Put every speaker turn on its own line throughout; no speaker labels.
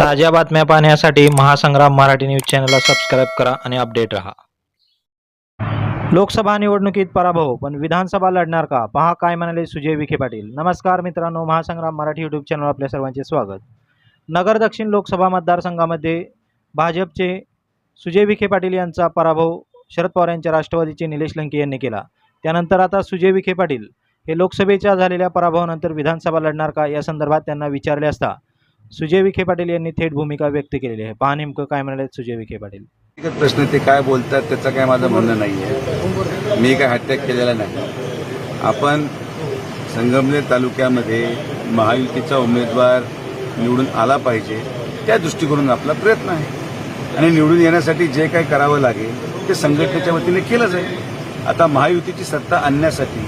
ताज्या बातम्या पाहण्यासाठी महासंग्राम मराठी न्यूज चॅनलला सबस्क्राईब करा आणि अपडेट रहा. लोकसभा निवडणुकीत पराभव पण विधानसभा लढणार का? पहा काय म्हणाले सुजय विखे पाटील. नमस्कार मित्रांनो महासंग्राम मराठी यूट्यूब चॅनल आपल्या सर्वांचे स्वागत. नगर दक्षिण लोकसभा मतदारसंघामध्ये भाजपचे सुजय विखे पाटील यांचा पराभव शरद पवार यांच्या राष्ट्रवादीचे निलेश लंके यांनी केला. त्यानंतर आता सुजय विखे पाटील हे लोकसभेच्या झालेल्या पराभवानंतर विधानसभा लढणार का या संदर्भात त्यांना विचारले असता सुजय विखे पाटील यांनी थेट भूमिका व्यक्त केलेली आहे. पहा नेमकं काय म्हणाले सुजय विखे पाटील.
प्रश्न ते काय बोलतात त्याचं काय माझं म्हणणं नाही आहे मी काय हत्या केलेला नाही. आपण संगमनेर तालुक्यामध्ये महायुतीचा उमेदवार निवडून आला पाहिजे त्या दृष्टिकोनातून आपला प्रयत्न आहे. आणि निवडून येण्यासाठी जे काही करावं लागेल ते संघटनेच्या वतीने केलं जाईल आता महायुतीची सत्ता आणण्यासाठी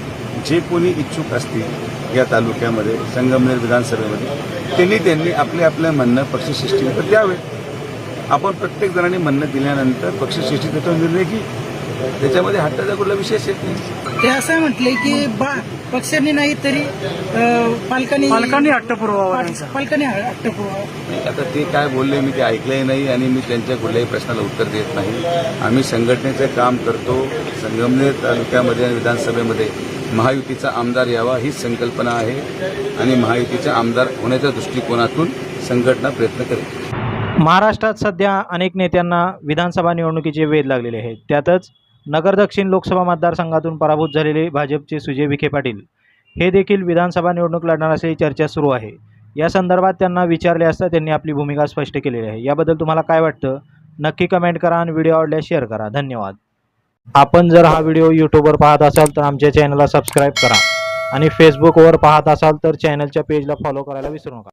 जे कोणी इच्छुक असतील या तालुक्यामध्ये संगमनेर विधानसभेमध्ये त्यांनी त्यांनी आपले आपले म्हणणं पक्षश्रेष्ठीनंतर द्यावे आपण प्रत्येक जणांनी म्हणणं दिल्यानंतर पक्षश्रेष्ठी त्याचा निर्णय घे त्याच्यामध्ये हट्टाचा कुठला विशेष येत नाही.
ते असं म्हटले की बा पक्षांनी नाही तरी पालकांनी
पालकांनी हट्ट पुरवावा
पाल-
त्यांचा.
पालकांनी हट्ट पुरवावा
आता ते काय बोलले मी ते ऐकलंही नाही आणि मी त्यांच्या कुठल्याही प्रश्नाला उत्तर देत नाही. आम्ही संघटनेचं काम करतो संगमनेर तालुक्यामध्ये आणि विधानसभेमध्ये. महायुतीचा आमदार यावा हीच संकल्पना आहे आणि महायुतीचा आमदार होण्याच्या दृष्टिकोनातून संघटना प्रयत्न करेल.
महाराष्ट्रात सध्या अनेक नेत्यांना विधानसभा निवडणुकीचे वेध लागलेले आहेत. त्यातच नगर दक्षिण लोकसभा मतदारसंघातून पराभूत झालेले भाजपचे सुजय विखे पाटील. हे देखील विधानसभा निवडणूक लढणार असल्याची चर्चा सुरू आहे. या संदर्भात त्यांना विचारले असता त्यांनी आपली भूमिका स्पष्ट केलेली आहे. याबद्दल तुम्हाला काय वाटतं? नक्की कमेंट करा आणि व्हिडिओ आवडल्यास शेअर करा. धन्यवाद. आपण जर हा व्हिडिओ यूट्यूबवर पाहत असाल तर आमच्या चॅनलला सबस्क्राईब करा. आणि फेसबुकवर पाहत असाल तर चॅनलच्या पेजला फॉलो करायला विसरू नका.